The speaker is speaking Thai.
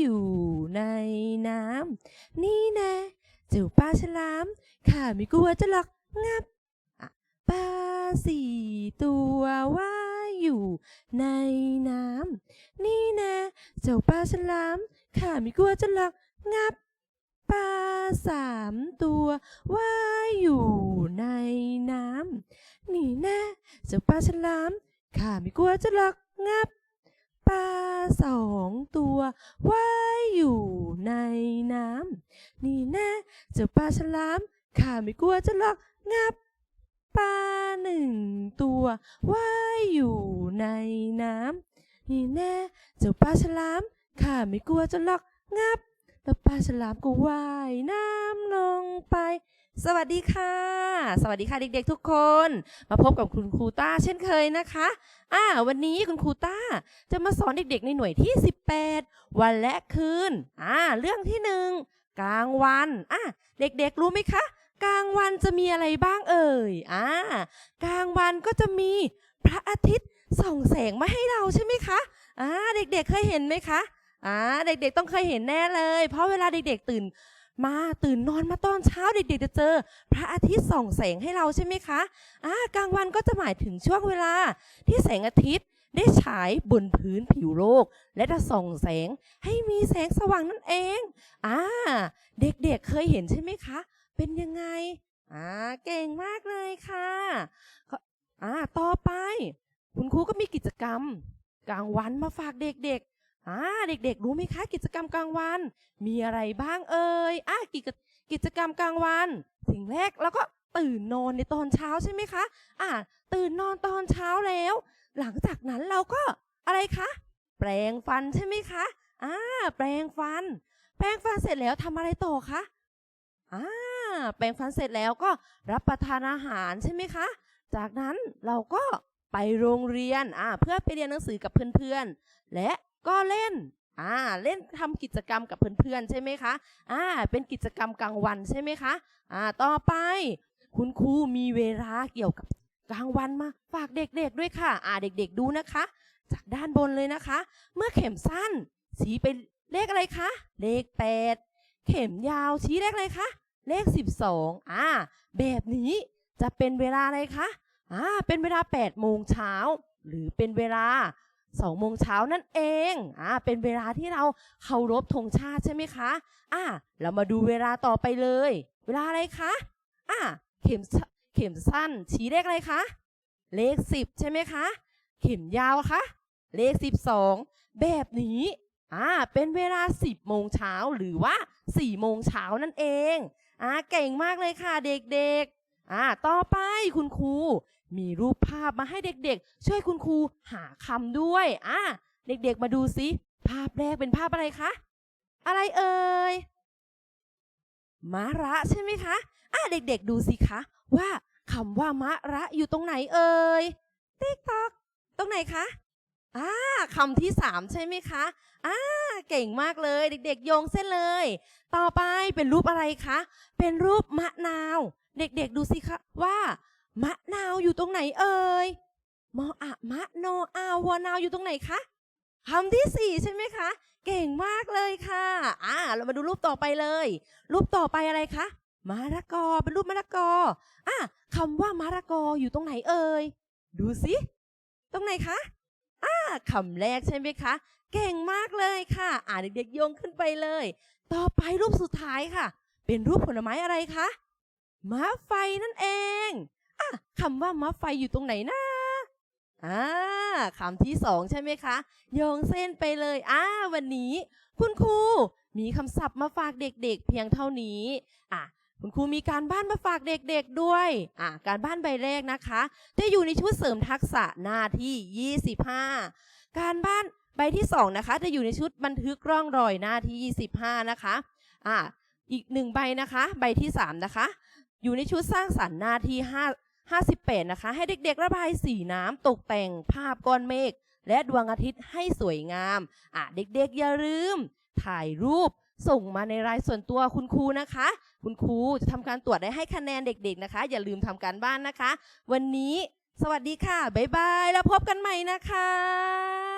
อยู่ในน้ำนี่แน่เจ้าปลาฉลามข้าไม่กลัวจะหรอกงับปลาสี่ตัวว่ายอยู่ในน้ำนี่แน่เจ้าปลาฉลามข้าไม่กลัวจะหรอกงับปลาสามตัวว่ายอยู่ในน้ำนี่แน่เจ้าปลาฉลามข้าไม่กลัวจะหรอกงับ ปลาสองตัวว่ายอยู่ในน้ำนี่แน่เจ้าปลาฉลามข้าไม่กลัวจะหรอกงับปลาหนึ่งตัวว่ายอยู่ในน้ำนี่แน่เจ้าปลาฉลามข้าไม่กลัวจะหรอกงับแล้วปลาฉลามก็ว่ายน้ำลงไป สวัสดีค่ะ สวัสดีค่ะเด็กๆทุกคน มาพบกับคุณครูต้าเช่นเคยนะคะอ่าวันนี้คุณครูต้าจะมาสอนเด็กๆในหน่วยที่ 18 วันและคืนอ่าเรื่องที่หนึ่งกลางวันอ่าเด็กๆรู้ไหมคะ กลางวันจะมีอะไรบ้างเอ่ยอ่ากลางวันก็จะมีพระอาทิตย์ส่องแสงมาให้เราใช่ไหมคะอ่าเด็กๆเคยเห็นไหมคะอ่าเด็กๆต้องเคยเห็นแน่เลย เพราะเวลาเด็กๆตื่น มาตื่นนอนมาตอนเช้าเด็กๆจะเจอ พระอาทิตย์ส่องแสงให้เราใช่ไหมคะอ่ากลางวันก็จะหมายถึงช่วงเวลา ที่แสงอาทิตย์ได้ฉายบนพื้นผิวโลก และจะส่องแสงให้มีแสงสว่างนั่นเองอ่าเด็กๆเคยเห็นใช่ไหมคะ เป็นยังไงอ่าเก่งมากเลยค่ะอ่าต่อไป คุณครูก็มีกิจกรรม กลางวันมาฝากเด็กๆ อ่าเด็กๆ รู้ไหมคะ กิจกรรมกลางวัน มีอะไรบ้างเอ่ยอ่ากิจกิจกรรมกลางวันสิ่งแรกแล้วก็ตื่นนอนในตอนเช้าใช่ไหมคะอ่าตื่นนอนตอนเช้าแล้ว หลังจากนั้นเราก็อะไรคะแปรงฟันใช่ไหมคะอ่าแปรงฟัน แปรงฟันเสร็จแล้วทำอะไรต่อคะอ่าแปรงฟันเสร็จแล้วก็รับประทานอาหารใช่ไหมคะ จากนั้นเราก็ไปโรงเรียนอ่าเพื่อไปเรียนหนังสือกับเพื่อนๆ และ ก็เล่นอ่าเล่นทำกิจกรรมกับเพื่อนๆใช่ไหมคะอ่าเป็นกิจกรรมกลางวันใช่ไหมคะอ่าต่อไป คุณครูมีเวลาเกี่ยวกับกลางวันมาฝากเด็กๆด้วยค่ะ อ่าเด็กๆดูนะคะ จากด้านบนเลยนะคะ เมื่อเข็มสั้นชี้ไปเลขอะไรคะ เลขแปดเข็มยาวชี้เลขอะไรคะ เลขสิบสองอ่า แบบนี้จะเป็นเวลาอะไรคะ อ่า เป็นเวลา8โมงเช้า หรือเป็นเวลา 2โมงเช้านั่นเองอ่าเป็นเวลาที่เราเคารพธงชาติใช่ไหมคะอ่าเรามาดูเวลาต่อไปเลย เวลาอะไรคะอ่าเข็มเข็มสั้นชี้เลขอะไรคะเลข10ใช่ไหมคะ เข็มยาวคะเลข12แบบนี้อ่าเป็นเวลา10โมงเช้าหรือว่า4โมงเช้านั่นเองอ่าเก่งมากเลยค่ะเด็กๆ อ่าต่อไปคุณครูมีรูปภาพมาให้เด็กๆ ช่วยคุณครูหาคำด้วยอ่าเด็กๆมาดูสิภาพแรกเป็นภาพอะไรคะ อะไรเอ่ยมะระใช่ไหมคะอ่าเด็กๆดูสิคะ ว่าคำว่ามะระอยู่ตรงไหนเอ่ยติ๊กตอกตรงไหนคะอ่าคำที่สามใช่ไหมคะอ่าเก่งมากเลย เด็กๆโยงเส้นเลย ต่อไปเป็นรูปอะไรคะ เป็นรูปมะนาว เด็กๆดูสิคะว่ามะนาวอยู่ตรงไหนเอ่ยมออะมะโนอาวอนาวอยู่ตรงไหนคะคำที่สี่ใช่ไหมคะ เก่งมากเลยค่ะ อ่า เรามาดูรูปต่อไปเลย รูปต่อไปอะไรคะมะละกอเป็นรูปมะละกอ อะคำว่ามะละกออยู่ตรงไหนเอ่ยดูสิตรงไหนคะอ่าคำแรกใช่ไหมคะ เก่งมากเลยค่ะ อ่าเด็กๆโยงขึ้นไปเลย ต่อไปรูปสุดท้ายค่ะ เป็นรูปผลไม้อะไรคะ มะไฟนั่นเองอะคำว่ามะไฟอยู่ตรงไหนนะอ่าคำที่สองใช่ไหมคะโยงเส้นไปเลยอ่าวันนี้ คุณครูมีคำศัพท์มาฝากเด็กๆ เพียงเท่านี้อะคุณครูมีการบ้านมาฝากเด็กๆด้วยอะการบ้านใบแรกนะคะจะอยู่ในชุดเสริมทักษะหน้าที่ 25 การบ้านใบที่2นะคะจะอยู่ในชุดบันทึกร่องรอยหน้าที่ 25 นะคะอะอีกหนึ่งใบนะคะ ใบที่ 3 นะคะ อยู่ในชุดสร้างสรรค์หน้าที่5 58นะคะ ให้เด็กๆ ระบายสีน้ำตกแต่งภาพก้อนเมฆและดวงอาทิตย์ให้สวยงามอะเด็กๆ อย่าลืม ถ่ายรูปส่งมาในรายส่วนตัวคุณครูนะคะ คุณครูจะทำการตรวจได้ให้คะแนนเด็ก ๆนะคะ อย่าลืมทำการบ้านนะคะ วันนี้ สวัสดีค่ะ บ๊ายบาย แล้วพบกันใหม่นะคะ